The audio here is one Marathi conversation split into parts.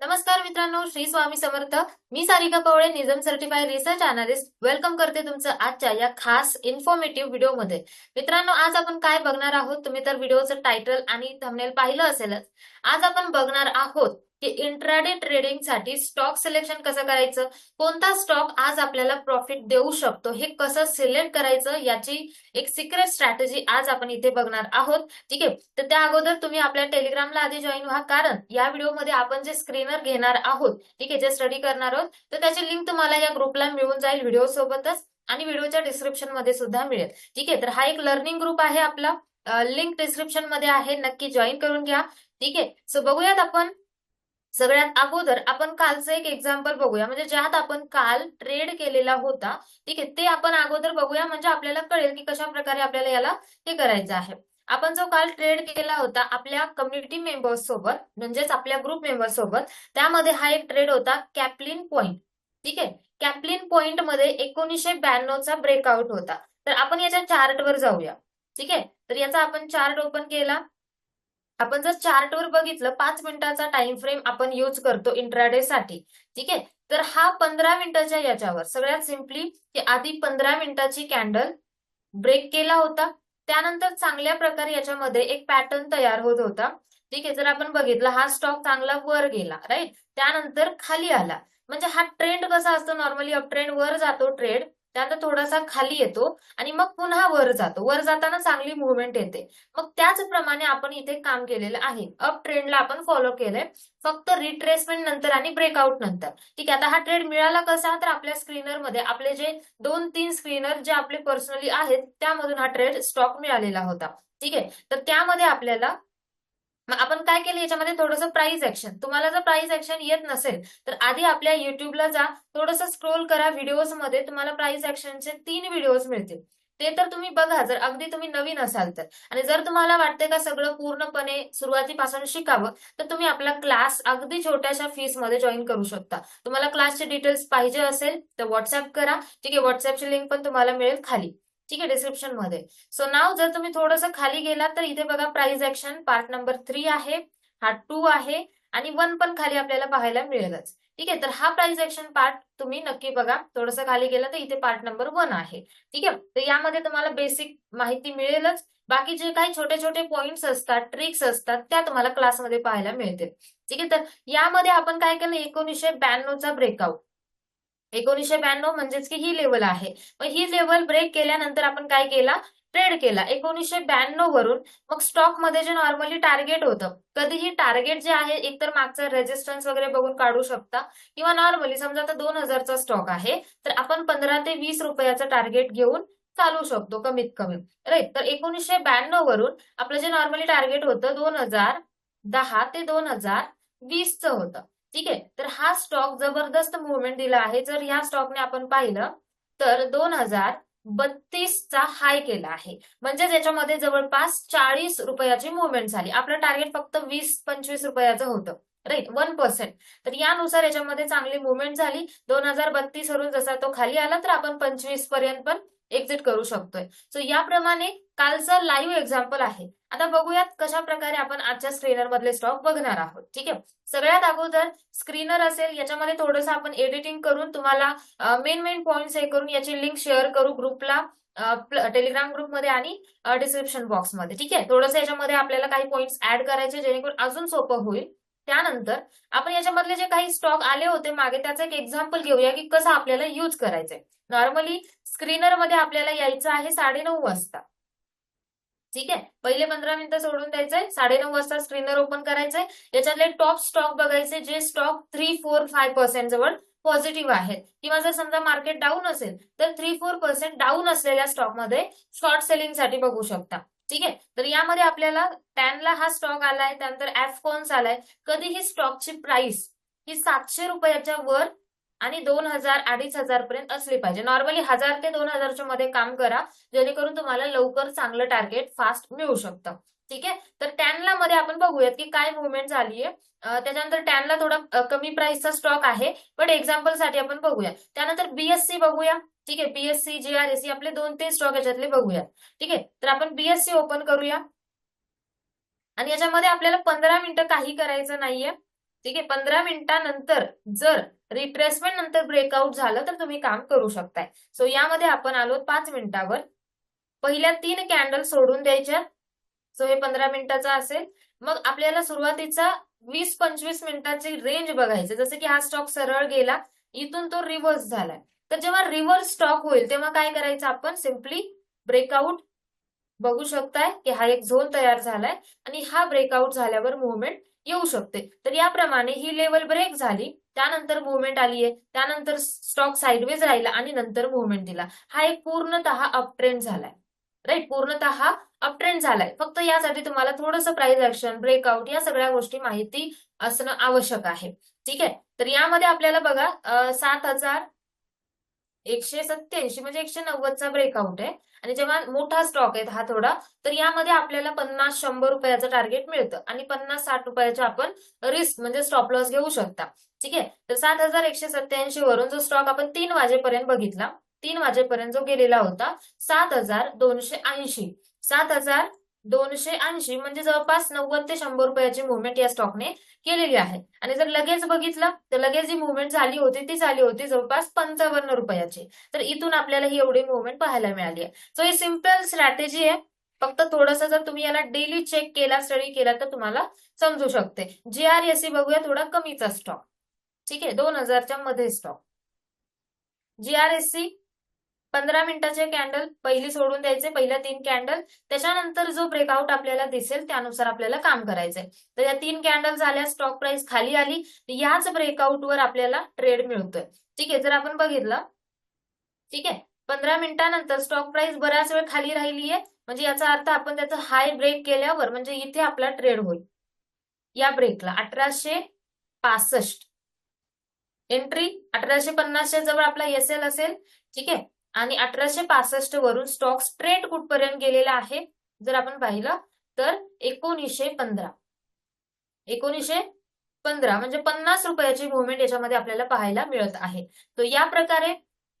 नमस्कार मित्रांनो श्री स्वामी समर्थ. मी Sarika Pawale NISM certified research analyst welcome करते तुमचं आजच्या या खास इन्फॉर्मेटिव्ह व्हिडिओमध्ये मित्रांनो आज आपण काय बघणार आहोत? तुम्ही तर व्हिडिओचं टायटल आणि थंबनेल पाहिलं असेलच. आज आपण बघणार आहोत की इंट्राडे ट्रेडिंगसाठी स्टॉक सिलेक्शन कसं करायचं? कोणता स्टॉक आज आपल्याला प्रॉफिट देऊ शकतो? हे कसं सिलेक्ट करायचं? याची एक सिक्रेट स्ट्रॅटेजी आज आपण इथे बघणार आहोत. ठीक आहे? तर त्या अगोदर तुम्ही आपल्या टेलिग्रामला आधी जॉईन व्हा. कारण या व्हिडिओमध्ये आपण जे स्क्रीनर घेणार आहोत ठीक आहे? जे स्टडी करणार आहोत तर त्याची लिंक तुम्हाला या ग्रुपला मिळून जाईल व्हिडिओ सोबतच आणि व्हिडिओच्या डिस्क्रिप्शनमध्ये सुद्धा मिळेल. ठीक आहे? तर हा एक लर्निंग ग्रुप आहे आपला. लिंक डिस्क्रिप्शनमध्ये आहे. नक्की जॉईन करून घ्या. ठीक आहे? सो बघूयात आपण. सगळ्यात अगोदर आपण कालचं एक एक्झाम्पल बघूया. म्हणजे ज्यात आपण काल ट्रेड केलेला होता ठीक आहे ते आपण अगोदर बघूया. म्हणजे आपल्याला कळेल की कशा प्रकारे आपल्याला याला हे करायचं आहे. आपण जो काल ट्रेड केला होता आपल्या कम्युनिटी मेंबर्स सोबत म्हणजेच आपल्या ग्रुप मेंबर्स सोबत त्यामध्ये हा एक ट्रेड होता कॅपलिन पॉइंट ठीक आहे? कॅपलिन पॉइंटमध्ये एकोणीसशे ब्याण्णवचा ब्रेकआउट होता. तर आपण याच्या चार्टवर जाऊया. ठीक आहे? तर याचा आपण चार्ट ओपन केला. आपण जर चार्टवर बघितलं पाच मिनिटाचा टाइम फ्रेम आपण यूज करतो इंट्राडे साठी. ठीक आहे? तर हा पंधरा मिनिटाच्या याच्यावर सगळ्यात सिम्पली की आधी पंधरा मिनिटाची कॅन्डल ब्रेक केला होता. त्यानंतर चांगल्या प्रकारे याच्यामध्ये एक पॅटर्न तयार होत होता. ठीक आहे? जर आपण बघितलं हा स्टॉक चांगला वर गेला राईट त्यानंतर खाली आला. म्हणजे हा ट्रेंड कसा असतो? नॉर्मली अप ट्रेंड वर जातो ट्रेड त्यानंतर थोडासा खाली येतो आणि मग पुन्हा वर जातो. वर जाताना चांगली मुवमेंट येते. मग त्याचप्रमाणे आपण इथे काम केलेलं आहे. अप ट्रेंडला आपण फॉलो केलंय. फक्त रिट्रेसमेंट नंतर आणि ब्रेकआउट नंतर. ठीक आहे आता हा ट्रेड मिळाला कसा? तर आपल्या स्क्रीनरमध्ये आपले जे दोन तीन स्क्रीनर जे आपले पर्सनली आहेत त्यामधून हा ट्रेड स्टॉक मिळालेला होता. ठीक आहे तर त्यामध्ये आपल्याला मग आपण काय केलं? याच्यामध्ये थोडंसं प्राइस ऍक्शन तुम्हाला जर प्राइस ऍक्शन येत नसेल तर आधी आपल्या युट्यूबला जा. थोडंसं स्क्रोल करा व्हिडिओजमध्ये. तुम्हाला प्राइस ऍक्शनचे तीन व्हिडिओज मिळतील. ते तर तुम्ही बघा. जर अगदी तुम्ही नवीन असाल तर. आणि जर तुम्हाला वाटते का सगळं पूर्णपणे सुरुवातीपासून शिकावं तर तुम्ही आपला क्लास अगदी छोट्याशा फीसमध्ये जॉईन करू शकता. तुम्हाला क्लासचे डिटेल्स पाहिजे असेल तर व्हॉट्सअप करा. ठीक आहे? व्हॉट्सअपची लिंक पण तुम्हाला मिळेल खाली. ठीक आहे डिस्क्रिप्शनमध्ये. सो नाव जर तुम्ही थोडंसं खाली गेलात तर इथे बघा price action part number three आहे हा टू आहे आणि वन पण खाली आपल्याला पाहायला मिळेलच. ठीक आहे तर हा प्राइस ऍक्शन पार्ट तुम्ही नक्की बघा. थोडंसं खाली गेला तर इथे पार्ट नंबर वन आहे. ठीक आहे तर यामध्ये तुम्हाला बेसिक माहिती मिळेलच. बाकी जे काही छोटे छोटे पॉइंट्स असतात ट्रिक्स असतात त्या तुम्हाला क्लासमध्ये पाहायला मिळतील. ठीक आहे तर यामध्ये आपण काय केलं? एकोणीसशे ब्याण्णवचा ब्रेकआउट एकोणीसशे ब्याण्णव म्हणजेच की ही लेवल आहे. मग ही लेवल ब्रेक केल्यानंतर आपण काय केला? ट्रेड केला. एकोणीसशे ब्याण्णव वरून मग स्टॉकमध्ये जे नॉर्मली टार्गेट होतं कधीही टार्गेट जे आहे एकतर मागचा रेजिस्टन्स वगैरे बघून काढू शकता. किंवा नॉर्मली समजा आता दोन हजारचा स्टॉक आहे तर आपण पंधरा ते वीस रुपयाचं टार्गेट घेऊन चालू शकतो कमीत कमी. राईट तर एकोणीसशे ब्याण्णव वरून आपलं जे नॉर्मली टार्गेट होतं दोन हजार दहा ते दोन हजार वीसचं होतं. ठीक आहे? तर हा स्टॉक जबरदस्त मुवमेंट दिला आहे. जर ह्या स्टॉकने आपण पाहिलं तर दोन हजार बत्तीसचा हाय केला आहे. म्हणजे याच्यामध्ये जवळपास चाळीस रुपयाची मुवमेंट झाली. आपलं टार्गेट फक्त वीस पंचवीस रुपयाचं होतं. राईट वन पर्सेंट तर यानुसार याच्यामध्ये चांगली मुवमेंट झाली. दोन हजार बत्तीस वरून जसा तो खाली आला तर आपण पंचवीसपर्यंत पण एक्झिट करू शकतोय. सो याप्रमाणे कालचं लाईव्ह एक्झाम्पल आहे. आता बघूयात कशा प्रकारे आपण आजच्या स्क्रीनर मधले स्टॉक बघणार आहोत. ठीक? आहे सगळ्यात अगोदर स्क्रीनर असेल याच्यामध्ये थोडंसं आपण एडिटिंग करून तुम्हाला मेन मेन पॉईंट्स हे करून याची लिंक शेअर करू ग्रुपला टेलिग्राम ग्रुपमध्ये आणि डिस्क्रिप्शन बॉक्समध्ये ठीक? आहे थोडंसं याच्यामध्ये आपल्याला काही पॉईंट्स ऍड करायचे जेणेकरून अजून सोपं होईल. त्यानंतर आपण याच्यामधले जे काही स्टॉक आले होते मागे त्याचं एक एक्झाम्पल घेऊया की कसं आपल्याला युज करायचंय. नॉर्मली स्क्रीनरमध्ये आपल्याला यायचं आहे साडेनऊ वाजता. ठीक आहे? पहिले पंधरा मिनिटं सोडून द्यायचंय. साडेनऊ वाजता स्क्रीनर ओपन करायचंय. याच्यातले टॉप स्टॉक बघायचे जे stock three four five percent जवळ पॉझिटिव्ह आहेत. किंवा जर समजा मार्केट डाऊन असेल तर थ्री फोर पर्सेंट डाऊन असलेल्या स्टॉकमध्ये शॉर्ट सेलिंगसाठी बघू शकता. ठीक आहे? तर यामध्ये आपल्याला टॅनला हा स्टॉक आलाय त्यानंतर एफकॉन्स आलाय. कधी ही स्टॉकची प्राइस ही सातशे रुपयाच्या वर आणि दोन हजार अडीच हजार पर्यंत असली पाहिजे. नॉर्मली हजार ते दोन हजारच्या मध्ये काम करा जेणेकरून तुम्हाला लवकर चांगलं टार्गेट फास्ट मिळू शकतं. ठीक आहे? तर टॅनला मध्ये आपण बघूयात की काय मुवमेंट झाली आहे त्याच्यानंतर टॅनला थोडा कमी प्राइसचा स्टॉक आहे. पण एक्झाम्पलसाठी आपण बघूया. त्यानंतर बीएससी बघूया. ठीक आहे बीएससी जीआरएसी आपले दोन तीन स्टॉक याच्यातले बघूया ठीक आहे तर आपण बीएससी ओपन करूया. आणि याच्यामध्ये आपल्याला पंधरा मिनिटं काही करायचं नाहीये. ठीक आहे पंधरा मिनिटानंतर जर रिट्रेसमेंट नंतर ब्रेकआउट झालं तर तुम्ही काम करू शकताय. सो यामध्ये आपण आलो पाच मिनिटावर. पहिल्या तीन कॅन्डल सोडून द्यायच्या. सो हे पंधरा मिनिटाचा असेल. मग आपल्याला सुरुवातीचा वीस पंचवीस मिनिटाची रेंज बघायची जसं की हा स्टॉक सरळ गेला इथून तो रिव्हर्स झालाय. तर जेव्हा रिव्हर्स स्टॉक होईल तेव्हा काय करायचं आपण? सिम्पली ब्रेकआउट बघू शकताय की हा एक झोन तयार झालाय आणि हा ब्रेकआउट झाल्यावर मुवमेंट येऊ शकते. तर याप्रमाणे ही लेवल ब्रेक झाली त्यानंतर मुवमेंट आली आहे त्यानंतर स्टॉक साईडवेज राहिला आणि नंतर मुवमेंट दिला. हा एक पूर्णतः अपट्रेंड झालाय. राईट पूर्णतः अपट्रेंड झालाय. फक्त यासाठी तुम्हाला थोडंसं प्राइस ऍक्शन ब्रेकआउट या सगळ्या गोष्टी माहिती असणं आवश्यक आहे. ठीक आहे? तर यामध्ये आपल्याला बघा सात हजार एकशे सत्याऐंशी म्हणजे एकशे नव्वदचा ब्रेकआउट आहे. आणि जेव्हा मोठा स्टॉक आहे हा थोडा तर यामध्ये आपल्याला पन्नास शंभर रुपयाचं टार्गेट मिळतं. आणि पन्नास साठ रुपयाचे आपण रिस्क म्हणजे स्टॉप लॉस घेऊ शकता. ठीक आहे? तर सात हजार एकशे सत्याऐंशी वरून जो स्टॉक आपण तीन वाजेपर्यंत बघितला तीन वाजेपर्यंत जो गेलेला होता सात हजार दोनशे ऐंशी. सात हजार दोनशे ऐंशी म्हणजे जवळपास नव्वद ते शंभर रुपयाची मुवमेंट या स्टॉकने केलेली आहे. आणि जर लगेच बघितलं तर लगेच जी मुवमेंट झाली होती ती झाली होती जवळपास पंचावन्न रुपयाची. तर इथून आपल्याला ही एवढी मुवमेंट पाहायला मिळाली आहे. सो ही सिंपल स्ट्रॅटेजी आहे. फक्त थोडंसं जर तुम्ही याला डेली चेक केला स्टडी केला तर तुम्हाला समजू शकते. जी आर एस सी बघूया थोडा कमीचा स्टॉक ठीक आहे? दोन हजारच्या मध्ये stock G R S C पंधरा मिनिटाचे कॅन्डल पहिली सोडून द्यायचे पहिल्या तीन कॅन्डल त्याच्यानंतर जो ब्रेकआउट आपल्याला दिसेल त्यानुसार आपल्याला काम करायचंय. तर या तीन कॅन्डल झाल्या स्टॉक प्राइस खाली आली याच ब्रेकआउटवर आपल्याला ट्रेड मिळतोय. ठीक आहे जर आपण बघितलं ठीक आहे पंधरा मिनिटानंतर स्टॉक प्राइस बऱ्याच वेळ खाली राहिली आहे म्हणजे याचा अर्थ आपण त्याचा हाय ब्रेक केल्यावर म्हणजे इथे आपला ट्रेड होईल. या ब्रेकला अठराशे पासष्ट. एंट्री अठराशे पन्नासच्या जवळ आपला एस एल असेल ठीक आहे. आणि अठराशे पासष्ट वरून स्टॉक स्ट्रेट कुठपर्यंत गेलेला आहे? जर आपण पाहिलं तर एकोणीसशे पंधरा. एकोणीसशे पंधरा म्हणजे पन्नास रुपयाची मुवमेंट याच्यामध्ये आपल्याला पाहायला मिळत आहे. तर या प्रकारे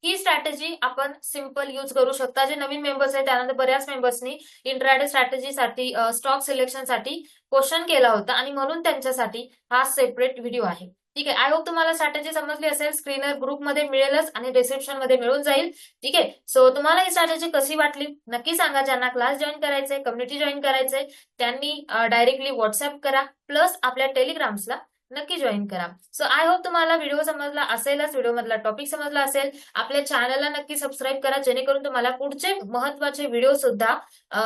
ही स्ट्रॅटेजी आपण सिंपल यूज करू शकता. जे नवीन मेंबर्स आहेत त्यानंतर बऱ्याच मेंबर्सनी इंट्राडे स्ट्रॅटेजीसाठी स्टॉक सिलेक्शनसाठी क्वेश्चन केला होता आणि म्हणून त्यांच्यासाठी हा सेपरेट व्हिडिओ आहे. ठीक आहे. आय होप तुम्हाला स्ट्रॅटेजी समजली असेल. स्क्रीनर ग्रुपमध्ये मिळेलच आणि डिस्क्रिप्शनमध्ये मिळून जाईल. ठीक आहे. सो तुम्हाला ही स्ट्रॅटेजी कशी वाटली? नक्की सांगा. ज्यांना क्लास जॉईन करायचंय कम्युनिटी जॉईन करायचंय त्यांनी डायरेक्टली व्हॉट्सअप करा. प्लस आपल्या टेलिग्राम्सला नक्की जॉईन करा. सो आय होप तुम्हाला व्हिडिओ समजला असेलच. व्हिडिओ मधला टॉपिक समजला असेल. आपल्या चॅनलला नक्की सबस्क्राईब करा. जेणेकरून तुम्हाला पुढचे महत्त्वाचे व्हिडिओ सुद्धा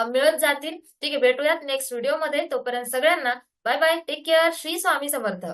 मिळत जातील. ठीक आहे. भेटूयात नेक्स्ट व्हिडिओमध्ये तोपर्यंत सगळ्यांना bye bye take care Shri Swami Samarth.